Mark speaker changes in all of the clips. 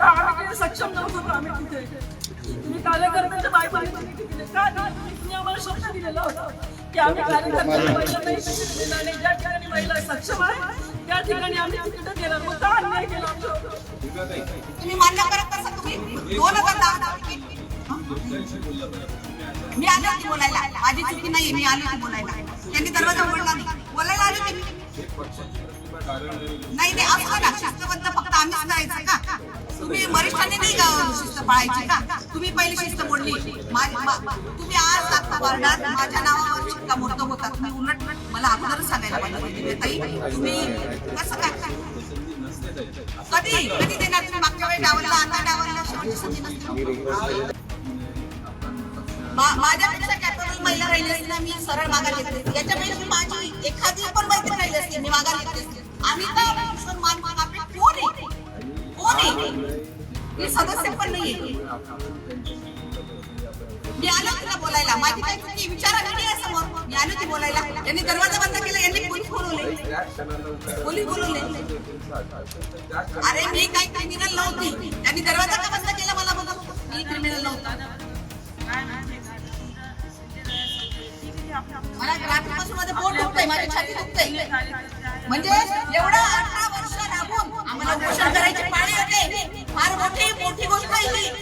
Speaker 1: आम्हाला सक्षम नव्हतो आम्ही तिथे तुम्ही कार्यकर्त्यांच्या दिले का तुम्ही आम्हाला शब्द दिलेला होता की आम्ही नाही ज्या ठिकाणी महिला सक्षम आहे त्या ठिकाणी आम्ही मग का अन्याय केला
Speaker 2: तुम्ही मान्य करत नसा तुम्ही दोन हजार दहा मी आले होते बोलायला. माझी चुकी नाही मी आले होते बोलायला. त्यांनी दरवाजा बोलला नाही. बोलायला आले नाही नाही असं ना शिस्तबद्ध फक्त आम्हीच करायचं का? तुम्ही वरिष्ठांनी नाही शिस्त पाळायची का? तुम्ही पहिली शिस्त बोलली तुम्ही आज आता माझ्या नावावर शिक्कामोर्तब होता. तुम्ही उलट मला अगोदरच सांगायला पाहिजे म्हणजे ताई तुम्ही कसं काय? कधी? कधी देणार? तुम्ही मागच्या वेळी डावलला आता डावलला शेवटची संधी नसते. माझ्यापेक्षा कॅपेबल महिला राहिली असती ना मी सरळ मागा घेतली असती. याच्यापेक्षा माझी एखादी पण मैत्री राहिली असती मी मागा घेतली असते. आम्ही तर मुसलमान मग आपले कोण आहे? कोण आहे? मी सदस्य पण नाही मी आलो तिला बोलायला. माझी काय चुकी विचारा मीडिया समोर. मी आलो ती बोलायला. यांनी दरवाजा बंद केला यांनी पोलीस बोलवले. पोलीस बोलवले. अरे मी काही क्रिमिनल नव्हती. त्यांनी दरवाजा का बंद केला? मला बोला. मी क्रिमिनल नव्हता. मला रात्रीपासून माझं पोट दुखतंय माझी छाती दुखतंय. म्हणजे एवढं अठरा वर्ष राबून आम्हाला उपोषण करायची पाळी होते फार मोठी मोठी गोष्ट आहे ही.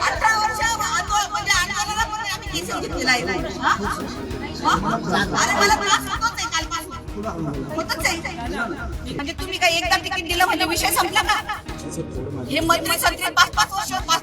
Speaker 2: अठरा वर्ष म्हणजे आंदोलनात पण आम्ही केसेस घेतलेला आहे. हा? अरे मला त्रास होतोच आहे कालपासून. होतच आहे. म्हणजे तुम्ही काही एकदा तिकीट दिलं म्हणजे विषय संपला का? हे मंत्री संत्री पाच पाच वर्ष पाच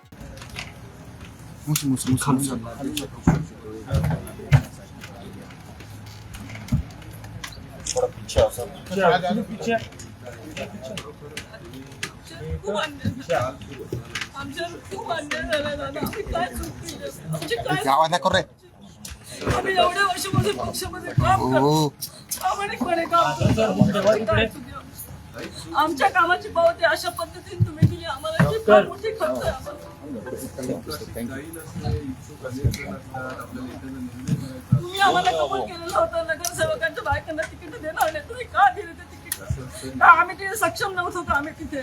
Speaker 1: खूप अन्याय झाला. आमच्यावर खूप अन्याय झाला दादा आम्ही काय चूक केली असेल? आमची काय
Speaker 3: आवाज नाही करू रे
Speaker 1: आम्ही एवढ्या वर्षामध्ये पक्षामध्ये काम करतो प्रामाणिकपणे काम करतो आमची काय चुकी आमची? आमच्या कामाची पावती अशा पद्धतीने तुम्ही दिली आम्हाला तुम्ही आम्हाला कबूल केलेलं होतं. नगरसेवकांच्या बायकांना तिकीट देणार नाही तुम्ही का दिले ते तिकीट? का आम्ही तिथे सक्षम नव्हतो का आम्ही तिथे?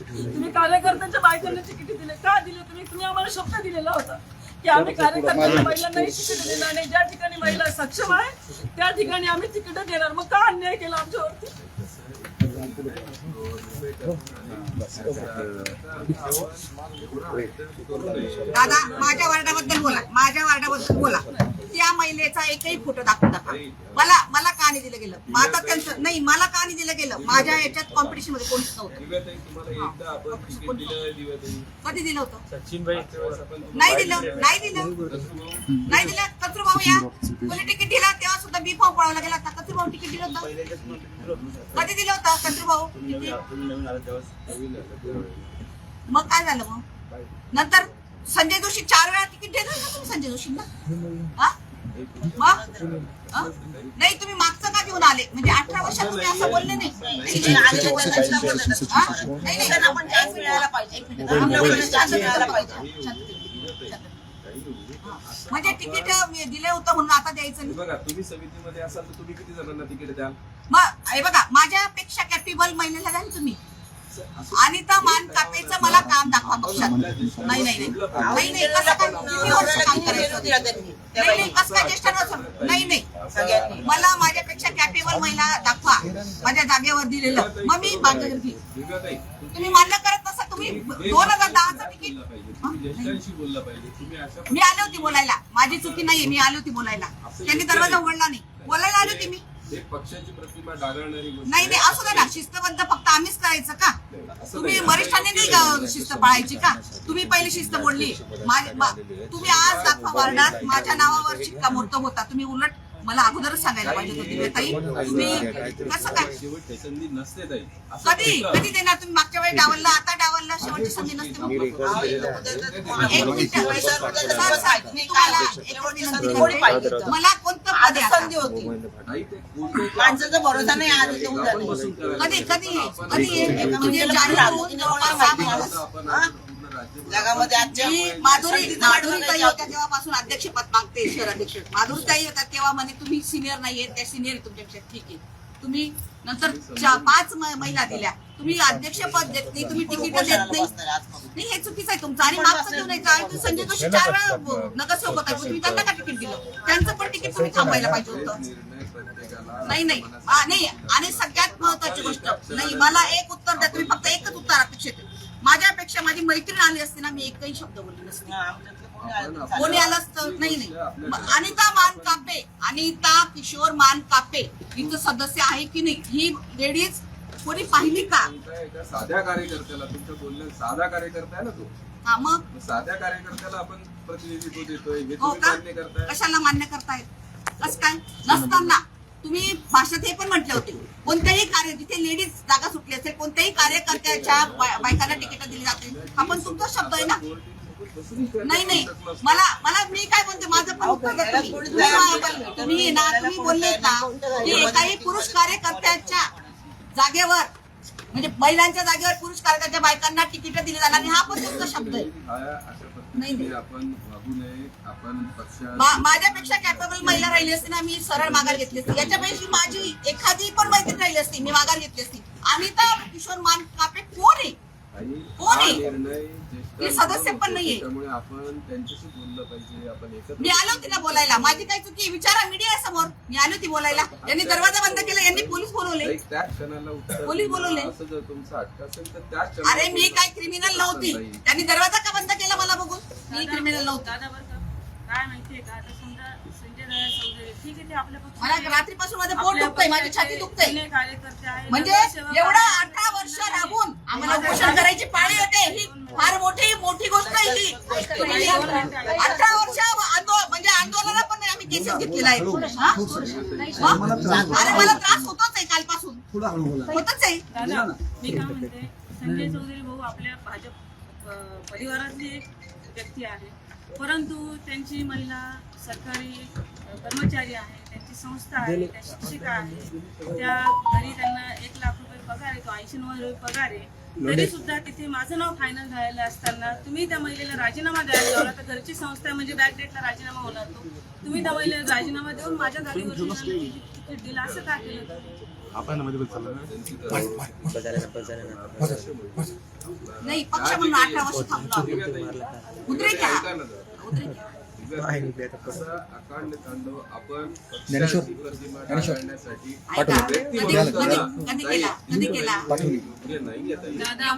Speaker 1: तुम्ही कार्यकर्त्यांच्या बायकांना तिकीट दिले. का दिले तुम्ही? तुम्ही आम्हाला शब्द दिलेला होता की आम्ही कार्यकर्त्यांच्या महिलांनाही तिकीट देणार नाही. ज्या ठिकाणी महिला सक्षम आहे त्या ठिकाणी आम्ही तिकीट देणार. मग का अन्याय केला आमच्यावरती?
Speaker 2: दादा माझ्या वार्डाबद्दल बोला. माझ्या वार्डाबद्दल बोला. त्या महिलेचा एकही फोटो दाखवू नका. मला मला का नाही दिलं गेलं? मग त्यांचं नाही मला का नाही दिलं गेलं? माझ्या याच्यात कॉम्पिटिशनमध्ये कोणीच नव्हतं. कधी दिलं होतं? नाही दिलं. नाही दिलं. नाही दिलं? कचरू भाऊ या. तुला तिकीट दिला तेव्हा सुद्धा बी फॉर्म पळवला गेला होता कचरू भाऊ तिकीट दिलं होतं? कधी दिलं होतं? कचरू भाऊ मग काय झालं मग? नंतर संजय जोशी चार वेळा तिकीट देणार ना तुम्ही संजय जोशींना? हा? मग? हा? नाही तुम्ही मागचं का घेऊन आले? म्हणजे अठरा वर्षात तुम्ही असं बोलले नाही. म्हणजे तिकीट मी दिले होतं म्हणून आता द्यायचं नाही.
Speaker 4: बघा तुम्ही समितीमध्ये असाल तर तुम्ही किती जणांना तिकीट द्याल?
Speaker 2: मग बघा माझ्यापेक्षा कॅपेबल महिलेला द्याल तुम्ही. आणि तर मान कापेचं मला काम दाखवा पक्षात. नाही नाही नाही. नाही नाही. कसं काय किती वर्ष काम करायचं नाही नाही कसं काय ज्येष्ठ नाही नाही मला माझ्यापेक्षा कॅपेबल महिला दाखवा. माझ्या जागेवर दिलेलं. मग मी
Speaker 4: दिव्याताई,
Speaker 2: तुम्ही मान्य करत नसा तुम्ही दोन हजार दहाचं तिकीट मी आले होती बोलायला. माझी चुकी नाहीये मी आले होती बोलायला. त्यांनी दरवाजा उघडला नाही. बोलायला आली होती मी.
Speaker 4: एक पक्षाची प्रतिमा डागाळणारी गोष्ट
Speaker 2: नाही नाही असू दे ना. शिस्तबद्ध फक्त आम्हीच करायचं का? तुम्ही वरिष्ठांनी नाही शिस्त पाळायची का? तुम्ही पहिली शिस्त बोलली तुम्ही आज दाखवा वार्डात माझ्या नावावर शिक्कामोर्तब होता. तुम्ही उलट मला अगोदरच सांगायला पाहिजे होतं ताई तुम्ही कसं काय?
Speaker 4: संधी
Speaker 2: कधी?
Speaker 4: होतं.
Speaker 2: कधी देणार तुम्ही? मागच्या वेळी डावलला आता डावलला शेवटची संधी नसते संधी. मला कोणतं पद आहे आता?
Speaker 4: ताई, ते कोणतं-
Speaker 3: माणसाचा भरोसा नाही आज
Speaker 4: करायचं.
Speaker 2: कधी कधी कधी म्हणजे
Speaker 3: जगामध्ये आजच्या
Speaker 2: मी माधुरी माधुरीताई होत्या तेव्हापासून अध्यक्षपद मागते शहर अध्यक्ष. माधुरीताई होत्या तेव्हा म्हणे तुम्ही सिनियर नाहीये त्या सिनियर तुमच्यापेक्षा ठीक आहे. तुम्ही नंतर पाच महिला दिल्या. तुम्ही अध्यक्षपद देत नाही तुम्ही तिकीट देत नाही. हे चुकीचं आहे तुमचं. आणि मागचं देऊ नाही का तुम्ही संजय जोशी चार वेळा नगरसेवक होता तुम्ही त्यांना का तिकीट दिलं? त्यांचं पण तिकीट तुम्ही थांबवायला पाहिजे होतं? नाही नाही. आ, नाही. आणि सगळ्यात महत्वाची गोष्ट नाही मला एक उत्तर द्या. तुम्ही फक्त एकच उत्तर मैत्रीण आली असती ना मी एकही शब्द बोलली नसते. कोणी आलं असतं? नाही नाही. अनिता मान कापे. अनिता किशोर मान कापे. इथं सदस्य आहे की नाही? ही लेडीज कोणी पाहिली का?
Speaker 4: एका साध्या कार्यकर्त्याला तुमच्या बोलण्यात साधा कार्यकर्ता आहे ना तो?
Speaker 2: हा मग?
Speaker 4: मग साध्या कार्यकर्त्याला आपण प्रतिनिधित्व देतोय हे
Speaker 2: हो
Speaker 4: तुम्ही
Speaker 2: का?
Speaker 4: मान्य करताय?
Speaker 2: कशाला मान्य करतायत कसं काय? नसताना. तुम्ही भाषेत हे पण म्हटले होते. कोणत्याही कार्य जिथे लेडीज जागा सुटली असेल कोणत्याही कार्यकर्त्याच्या बाय- बायकांना तिकीट दिली जाते. हा पण तुमचा शब्द आहे ना? नाही नाही. मला मला मी काय म्हणते माझं पण उत्तर द्या तुम्ही. ना तुम्ही बोलले ना की एकाही पुरुष कार्यकर्त्याच्या जागेवर म्हणजे महिलांच्या जागेवर पुरुष कार्यकर्त्याच्या बायकांना तिकीट दिली जाणार नाही हा पण तुमचा शब्द आहे.
Speaker 4: अशा पद्धतीने. आपण वागू नये आपण
Speaker 2: माझ्यापेक्षा कॅपेबल महिला राहिली असती ना मी सरळ माघार घेतली असती. याच्यापेक्षा माझी एखादी पण मैत्रीण राहिली असती मी माघार घेतली असती. अनिता किशोर मान कापे कोण आहे?
Speaker 4: आणि
Speaker 2: कोण
Speaker 4: हा
Speaker 2: आहे?
Speaker 4: निर्णय
Speaker 2: हे सदस्य पण
Speaker 4: होते,
Speaker 2: नाहीये.
Speaker 4: त्यामुळे आपण त्यांच्याशी बोललं पाहिजे. आपण एकत्र
Speaker 2: मी आलो होती ना बोलायला. माझी काय चुकी आहे? विचारा मीडिया समोर. मी आली होती बोलायला. यांनी दरवाजा बंद केला. यांनी पोलीस बोलवले.
Speaker 4: त्या क्षणाला उत्तर
Speaker 2: पोलीस बोलवले.
Speaker 4: असं जर तुमचा हट्ट असेल तर त्या क्षणाला
Speaker 2: अरे मी. काय क्रिमिनल नव्हती. त्यांनी दरवाजा का बंद केला मला बघून? मी क्रिमिनल नव्हती.
Speaker 1: दादा बरं का? काय माहितीये का? आता समजा संजय दादा चौधरी ठीक आहे ते आपल्या पक्षाचे
Speaker 2: मला. रात्रीपासून माझं पोट
Speaker 1: आपल्या
Speaker 2: दुखतंय माझी छाती
Speaker 1: पक्षाचे
Speaker 2: दुखतंय.
Speaker 1: जुने कार्यकर्ते आहेत,
Speaker 2: म्हणजे
Speaker 1: नगरसेवक
Speaker 2: एवढा
Speaker 1: आहेत.
Speaker 2: अठरा वर्ष राबून आम्हाला उपोषण करायची पाळी होते. ही फार मोठी मोठी गोष्ट आहे ही. अठरा वर्ष म्हणजे आंदोलन पण आम्ही केसेस घेतलेला आहे. हा? मग? अरे मला त्रास होतोच आहे कालपासून. होतच आहे.
Speaker 1: दादा मी काय म्हणते? संजय चौधरी भाऊ आपल्या भाजप अ, परिवारातली एक व्यक्ती आहे. परंतु त्यांची महिला सरकारी अ, कर्मचारी आहे. त्यांची संस्था आहे त्या शिक्षिका आहे. त्या घरी त्यांना एक लाख रुपये पगार आहे तो ऐंशी नव्वद रुपये पगार आहे. तरी सुद्धा तिथे माझं नाव फायनल झालेलं असताना तुम्ही त्या महिलेला राजीनामा द्यायला लावला. तर घरची संस्था म्हणजे बॅक डेटला राजीनामा होणार तो. तुम्ही त्या महिलेला राजीनामा देऊन माझ्या जागेवर तिकीट दिलं असं का केलं?
Speaker 2: नाही पक्ष म्हणून अठरा वर्ष थांबलो.
Speaker 4: ऐका
Speaker 2: आहे.
Speaker 4: असा अकांड तांडव आपण.
Speaker 1: दादा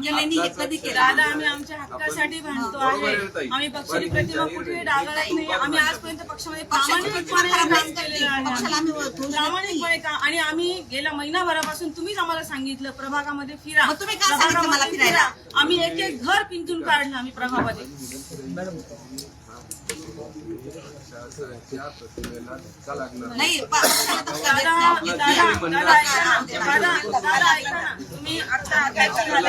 Speaker 2: कधी केला?
Speaker 1: आम्ही आमच्या हक्कासाठी भांडतो आहे. आम्ही पक्षाची
Speaker 4: पण
Speaker 1: प्रतिमा
Speaker 4: जाहीर
Speaker 1: कुठेही
Speaker 4: नाही.
Speaker 1: डागाळत नाही. आम्ही आजपर्यंत पक्षामध्ये
Speaker 2: पक्षाची प्रतिमा
Speaker 1: प्रामाणिकपणे
Speaker 2: खराब
Speaker 1: काम
Speaker 2: नाही
Speaker 1: केलेलं
Speaker 2: करते. पक्षाला आम्ही
Speaker 1: आहे.
Speaker 2: ओळखून
Speaker 1: प्रामाणिकपणे का? आणि आम्ही गेल्या महिनाभरापासून तुम्ही आम्हाला सांगितलं प्रभागामध्ये फिरा.
Speaker 2: मग तुम्ही का सांगितलं मला
Speaker 1: प्रभागामध्ये
Speaker 2: फिरायला?
Speaker 1: फिरा. आम्ही एक एक घर पिंजून काढलं आम्ही प्रभागामध्ये.
Speaker 4: पक्षाच्या प्रतिमेला धक्का लागणार नाही.
Speaker 2: प-
Speaker 1: दादा
Speaker 2: नाही.
Speaker 1: दादा दादा दादा ऐका ना तुम्ही आता अध्यक्ष झाले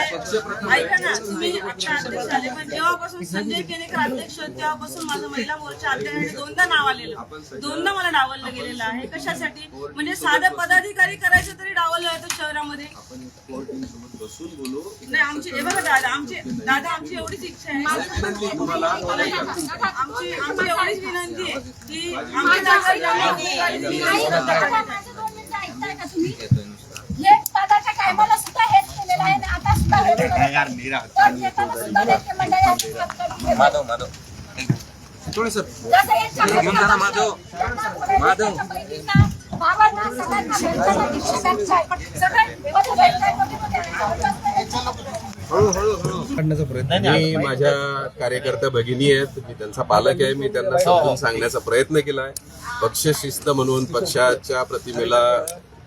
Speaker 1: ऐका ना तुम्ही आता अध्यक्ष झाले पण जेव्हापासून संजय केनेकर अध्यक्ष होते, तेव्हापासून माझं महिला मोर्चा अध्यक्ष दोनदा नाव आलेलं दोनदा मला डावललं गेलेलं आहे कशासाठी म्हणजे साधं पदाधिकारी करायचं तरी डावललं होतं शहरामध्ये
Speaker 4: आपण कोर टीम सोबत बसून बोलू
Speaker 1: नाही आमची हे बघा दादा आमची दादा आमची एवढीच इच्छा आहे
Speaker 4: विनंती तुम्हाला
Speaker 1: आमची आमची एवढीच विनंती आहे की
Speaker 5: हे येताना सुद्धा नेते मंडळी जसं हे छत्रपती त्याच्या बहिणींना, भावांना, सगळ्यांना मोठे-मोठे आणि
Speaker 4: मी माझ्या कार्यकर्त्या भगिनी आहेत मी त्यांचा पालक आहे मी त्यांना समजून सांगण्याचा प्रयत्न केला आहे पक्ष शिस्त म्हणून पक्षाच्या प्रतिमेला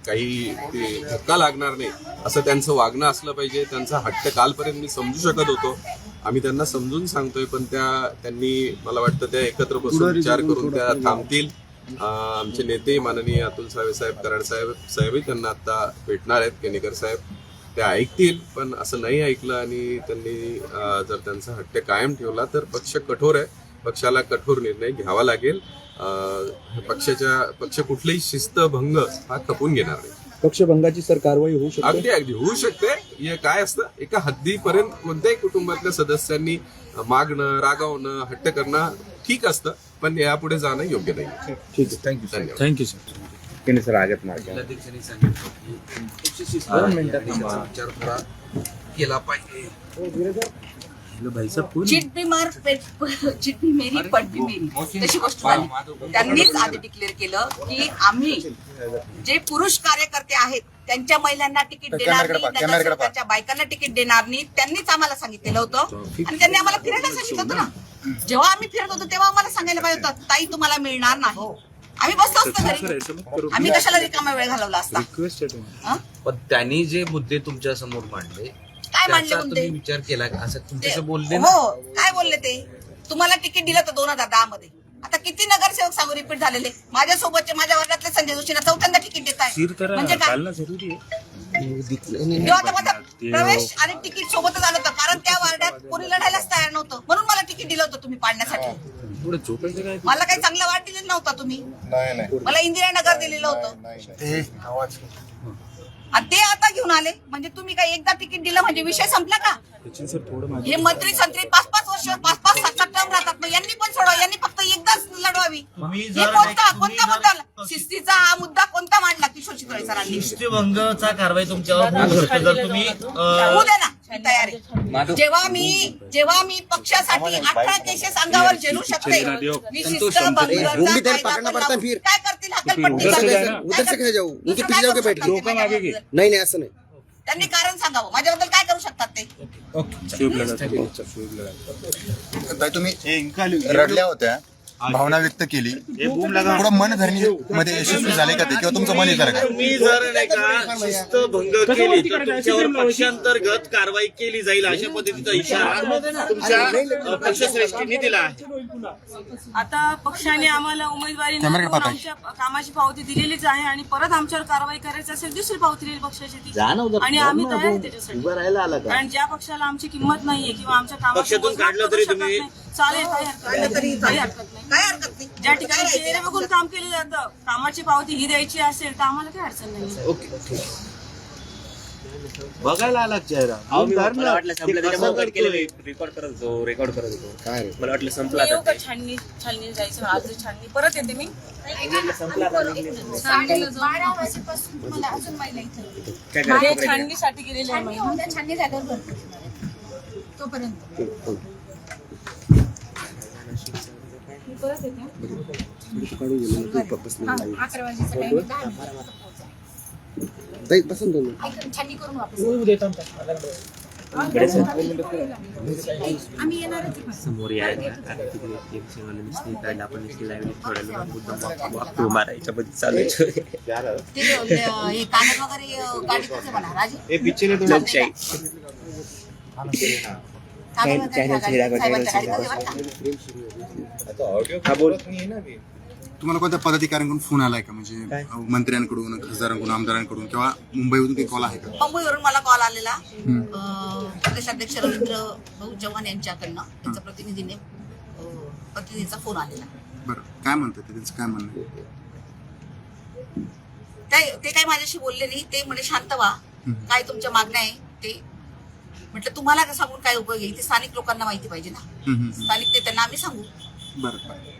Speaker 4: काही ते धक्का लागणार नाही असं त्यांचं वागणं असलं पाहिजे. त्यांचा हट्ट कालपर्यंत मी समजू शकत होतो. आम्ही त्यांना समजून सांगतोय पण त्या त्यांनी मला वाटतं त्या एकत्र बसून विचार करून त्या थांबतील. आमचे नेते माननीय अतुल सावे साहेब कराड साहेब साहेबही त्यांना आता भेटणार आहेत केनेकर साहेब. ते ऐकतील पण असं नाही ऐकलं आणि त्यांनी जर त्यांचा हट्ट कायम ठेवला तर पक्ष कठोर आहे. पक्षाला कठोर निर्णय घ्यावा लागेल. पक्षाच्या पक्ष कुठलीही शिस्तभंग हा खपून घेणार नाही.
Speaker 6: पक्षभंगाची सर कारवाई होऊ शकते?
Speaker 4: अगदी अगदी. होऊ शकते. हे काय असतं? एका हद्दीपर्यंत कोणत्याही कुटुंबातल्या सदस्यांनी मागणं रागावणं हट्ट करणं ठीक असतं पण यापुढे जाणं योग्य नाही.
Speaker 6: ठीक आहे. थँक्यू
Speaker 4: धन्यवाद.
Speaker 6: थँक्यू सर केने सर आगत मार्ग
Speaker 4: केला पाहिजे.
Speaker 2: चिट भी मार पेट- चिट भी मेरी पट भी मेरी. तशी गोष्ट झाली त्यांनीच आधी डिक्लेअर केलं की आम्ही जे पुरुष कार्यकर्ते आहेत त्यांच्या महिलांना तिकीट देणार नाही नगरसेवकांच्या बायकांना तिकीट देणार नाही. त्यांनीच आम्हाला सांगितलेलं होतं. आणि त्यांनी आम्हाला फिरायला सांगितलं होतं ना. जेव्हा आम्ही फिरत होतो तेव्हा आम्हाला सांगायला पाहिजे होतं ताई तुम्हाला मिळणार नाही. आम्ही बसलो असतो घरी. आम्ही कशाला रिकामा वेळ घालवला असता. हं?
Speaker 7: पण त्यांनी जे मुद्दे तुमच्यासमोर मांडले
Speaker 2: काय मांडले मुद्दे?
Speaker 7: तुम्ही विचार केला का? असं
Speaker 2: ते-
Speaker 7: तुमच्याशी बोलले ना?
Speaker 2: हो काय बोलले ते? तुम्हाला तिकीट दिलं तर दोन हजार दहा मध्ये आता किती नगरसेवक सांगू रिपीट झालेले? माझ्या सोबतचे माझ्या वर्गातले संजय जोशीला चौथ्यांदा तिकीट देत आहे. म्हणजे काय? प्रवेश आणि तिकीट सोबतच आलं होतं कारण त्या वार्डात कोणी लढायलाच तयार नव्हतं. म्हणून मला तिकीट दिलं होतं तुम्ही पाडण्यासाठी.
Speaker 6: पुढे झोपायचं काय
Speaker 2: मला काही चांगला वाट दिलेला नव्हता तुम्ही. मला इंदिरानगर दिलेलं होतं. आणि ते आता घेऊन आले. म्हणजे तुम्ही काय एकदा तिकीट दिलं म्हणजे विषय संपला का?
Speaker 6: सचिन सर थोडं मागे
Speaker 2: हे मंत्री संत्री पाच पाच वर्ष पाच पाच सात सात टर्म राहतात. मग यांनी पण सोडवा. यांनी फक्त एकदाच लढवावी.
Speaker 7: तुम्ही
Speaker 2: हे
Speaker 7: जर
Speaker 2: कोणता
Speaker 7: नाही-
Speaker 2: कोणता मुद्दा शिस्तीचा हा मुद्दा कोणता मांडला किशोर चितळे सरांनी?
Speaker 7: शिस्तभंगचा कारवाई तुमच्यावर होऊ शकते. जर तुम्ही अं,
Speaker 2: होऊ दे ना. तयार. आहे जेव्हा मी जेव्हा मी पक्षासाठी अठरा केसेस अंगावर झेलू शकते. मी लावून काय करतील? हकलपट्टी करतील.
Speaker 6: नाही नाही असं नाही.
Speaker 2: त्यांनी कारण सांगावं. माझ्याबद्दल काय करू शकतात ते?
Speaker 8: तुम्ही रडल्या होत्या. भावना व्यक्त केली. थोडं मन धरणी मध्ये यशस्वी झाले का ते? किंवा तुमचं मन इतर का
Speaker 7: तुम्ही जर नाही का शिस्तभंग केली तर तुमच्यावर पक्षांतर्गत कारवाई केली जाईल अशा पद्धतीचा इशारा तुमच्या पक्षश्रेष्ठींनी दिला आहे.
Speaker 1: आता पक्षाने आम्हाला उमेदवारी
Speaker 8: पाहताय.
Speaker 1: आमच्या कामाची पावती दिलेलीच आहे आणि परत आमच्यावर कारवाई करायची असेल दुसरी पावती दिली पक्षाची ती. आणि आम्ही तयार आहे त्याच्यासाठी. कारण ज्या पक्षाला आमची किंमत नाहीये किंवा आमच्या कामाची
Speaker 7: पक्षातून
Speaker 1: मोजमाप
Speaker 7: काढलं
Speaker 1: करू
Speaker 7: तरी
Speaker 1: शकत
Speaker 7: तुम्ही-
Speaker 1: नाही. चालेल काही हरकत नाही. तरी काही हरकत नाही.
Speaker 2: काय हरकत नाही.
Speaker 1: ज्या ठिकाणी चेहरे बघून काम केलं जातं कामाची पावती ही द्यायची असेल तर आम्हाला काही अडचण नाही.
Speaker 6: बघायला आला चेहरा
Speaker 7: मला वाटलं संपलं त्याच्या मोबाईल केलेलं रेकॉर्ड करत होतो रेकॉर्ड करत होतो.
Speaker 6: काय रे?
Speaker 7: मला वाटलं संपला
Speaker 1: येऊ का छाननी छाननी जायचं? आज छाननी. परत येते मी.
Speaker 5: बारा वाजेपासून तुम्हाला अजून महिला इथं
Speaker 1: हे छाननीसाठी गेलेले आहे
Speaker 5: छाननी होत्या छाननी झाल्यावर भरपूर. होणार आहे. तोपर्यंत
Speaker 1: मी परत येते
Speaker 5: हा, अकरा वाजेचा टाइम दहा मिनिटात पोहोचा. ऐका, छाननी करून वापस आम्ही येणारच आहे.
Speaker 7: समोर यायला कारण आपण मुद्दा वाकू मारायच्या मध्ये चालू
Speaker 2: हे?
Speaker 8: तुम्हाला कोणत्या पदाधिकाऱ्यांकडून फोन आलाय का? म्हणजे मंत्र्यांकडून खासदारांकडून आमदारांकडून किंवा मुंबईमधून काही कॉल आहे का?
Speaker 2: मुंबईवरून मला कॉल आलेला. अ, प्रदेशाध्यक्ष रवींद्र भाऊ चव्हाण यांच्याकडनं त्यांच्या प्रतिनिधीने अ, प्रतिनिधीचा फोन आलेला.
Speaker 8: बरं. काय म्हणतात ते? त्यांचं काय म्हणणं आहे?
Speaker 2: काय ते काय माझ्याशी बोलले नाही. ते म्हणे शांत व्हा. काय तुमच्या मागण्या आहे? ते म्हटलं तुम्हाला सांगून काय उपयोग आहे? ते स्थानिक लोकांना माहिती पाहिजे ना. स्थानिक ते त्यांना आम्ही सांगू.
Speaker 8: बरं बरं.